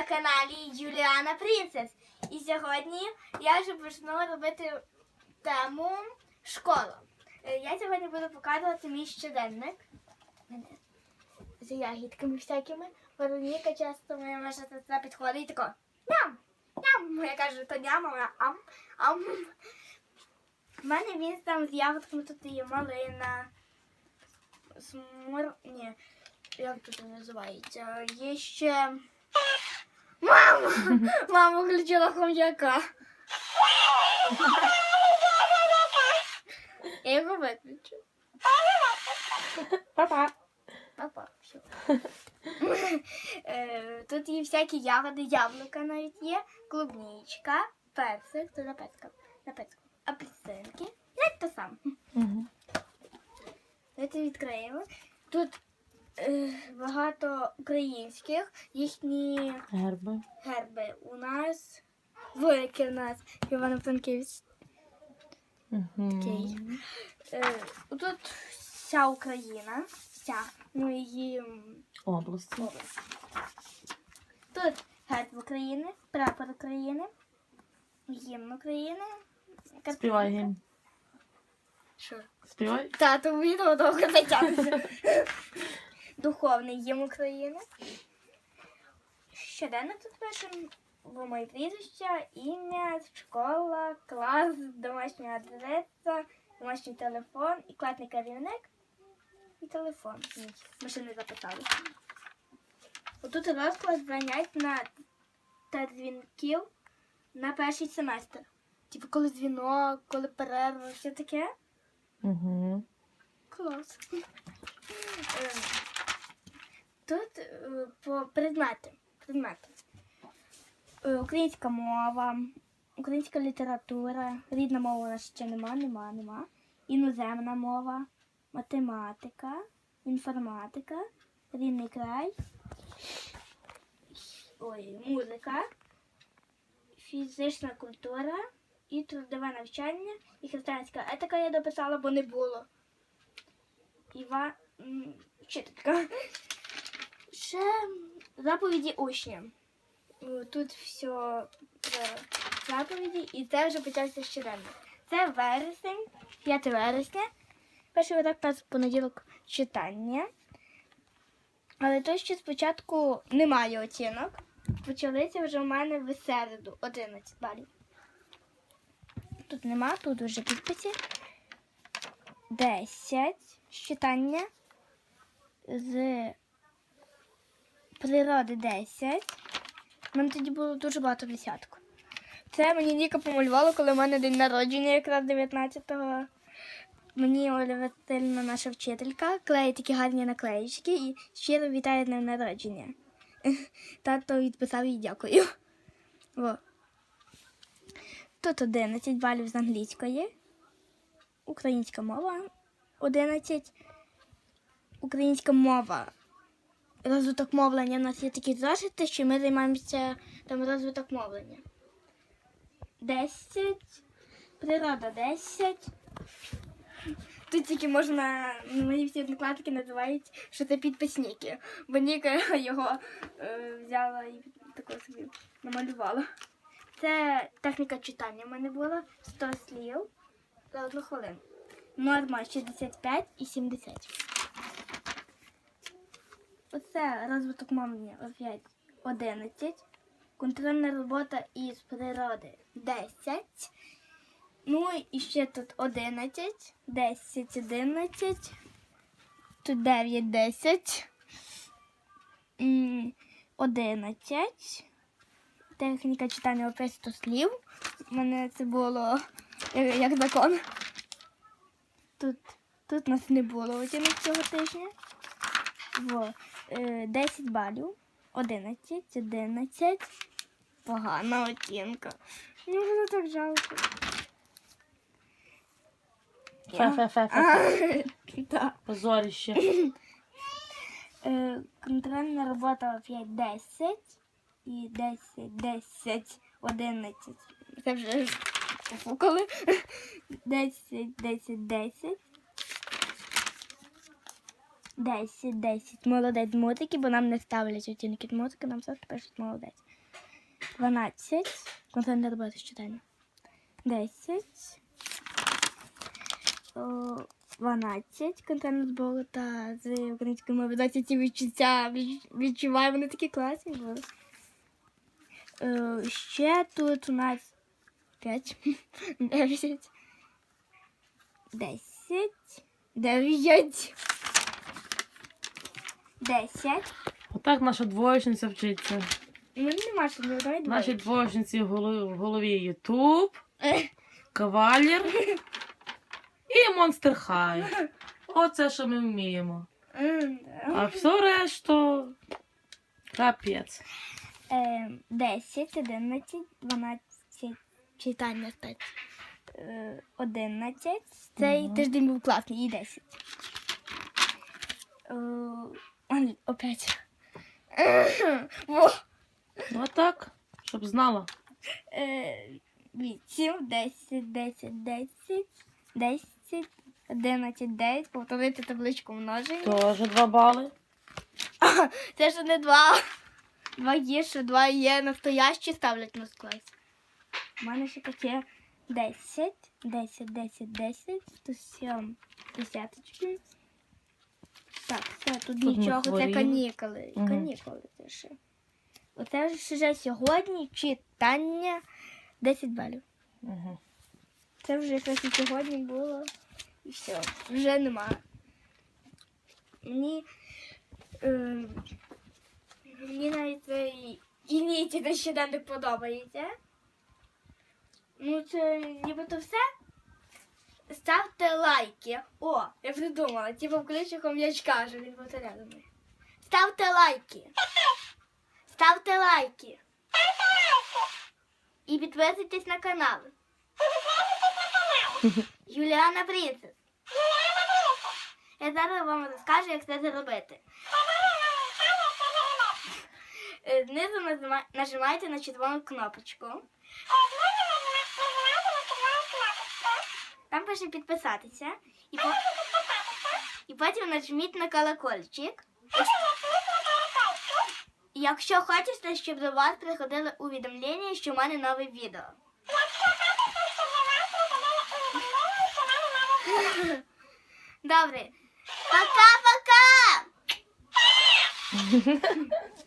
на каналі Юліана Принцес. І сьогодні я вже почну робити тему школа. Е, Я сьогодні буду показувати мій щоденник. З ягідками всякими. Вероніка часто моя наша сестра підходить і тако ням, ням. Я кажу, то ням, вона ам, ам. У мене він там з ягодками тут є малина. Смор... Ні, як тут називається? Є ще. Мама! Включила хом'яка. Я його виключу. Па-па. Папа, все. Тут є всякі ягоди, яблука навіть є, клубничка, персик, то на пецька, на пецьку, апельсинки. Як то сам. Давайте відкриємо. Тут багато українських, їхні Герби. герби у нас великі у нас Івано-Франківськ. Угу. Окей. Е, тут вся Україна, вся, ну її область. Тут герб України, прапор України, гімн України. Співай гімн. Що? Співай. Тато відео довго затягнеться. Духовний гімн України. Щоденно тут пишемо моє прізвище, ім'я, школа, клас, домашня адреса, домашній телефон і класний керівник і телефон. Ні, Ми ще не записали. Отут розклад занять на та дзвінків на перший семестр. Типу, коли дзвінок, коли перерва, все таке. Угу. Клас. По предмети. предмети. Е, Українська мова, українська література, рідна мова у нас ще нема, нема, нема. Іноземна мова, математика, інформатика, рідний край, ой, музика, фізична культура і трудове навчання, і християнська етика я дописала, бо не було. Іва вчителька. Ще заповіді учням. Е, Тут все заповіді, і це вже почався щоденник. Це вересень, 5 вересня. Перший урок перший понеділок читання. Але то ще спочатку немає оцінок. Почалися вже в мене в середу 11 балів. Тут нема, тут вже підписи. 10 читання з природи 10. У тоді було дуже багато десятку. Це мені Ніка помалювала, коли в мене день народження, якраз 19-го. Мені Оля Васильівна, наша вчителька, клеїть такі гарні наклеїчки і щиро вітає днем народження. Тато відписав їй дякую. Во. Тут 11 балів з англійської, українська мова 11, українська мова. Розвиток мовлення. У нас є такі зошити, що ми займаємося там розвиток мовлення. 10, природа 10. Тут тільки можна, мої всі однокласники називають, що це підписники. Бо Ніка його е, взяла і тако собі намалювала. Це техніка читання в мене була 100 слів за одну хвилину. Норма 65 і 70. Оце розвиток мовлення опять 11. Контрольна робота із природи 10. Ну і ще тут 11, 10, 11. Тут 9, 10. М, 11. Техніка читання 100 слів. У мене це було як, як закон. Тут, тут нас не було оцінок цього тижня. Е, 10 балів. 11, 11. Погана оцінка. Мені було так жалко. А, Так. Е, Контрольна робота опять 10 і 10, 10, 11. Це вже пофукали. 10, 10, 10. 10, 10. Молодець з музики, бо нам не ставлять оцінки з музики, нам завжди пишуть молодець. 12. Контрольна робота з читання. 10. 12. Контрольна збору та з української мови 20 ці відчуття. Відч- Відчуваю, вони такі класні були. Ще тут у нас 5, 9, 10, 9, 10. Отак наша двоєчниця вчиться. У мене нема що не давай два. Наші двоєчниці в голові, в голові Ютуб, Кавалір і Монстер Хай. Оце, що ми вміємо. А все решту капець. Е, 10, 11, 12, читання стать. Е, 11. Цей тиждень був класний, і 10. Е, опять. Во. Ну так, щоб знала. Е, 8, 10, 10, 10, 10, 11, 9. Повторити табличку множення. Теж два бали. Це ж не два. Два є, що два є настоящі ставлять на склад. У мене ще таке 10, 10, 10, 10, то 7 десяточки. Все, тут, Тут нічого, це канікули. Мгм. Канікули це ще. Оце вже сьогодні читання 10 балів. Угу. Це вже щось і сьогодні було. І все. Вже немає. Мені. Е, мені навіть цей ініті те ще не подобається. Ну, це нібито все. Ставте лайки. О, я придумала. Типу включу хом'ячка, що він рядом. Ставте лайки. Ставте лайки. І підписуйтесь на канал. Юліана Принцес. Я зараз вам розкажу, як це зробити. Знизу нажимайте на червону кнопочку. Там пише підписатися. І, по... і потім нажміть на колокольчик. Якщо хочете, щоб до вас приходили увідомлення, що в мене нове відео. Добре. Пока-пока!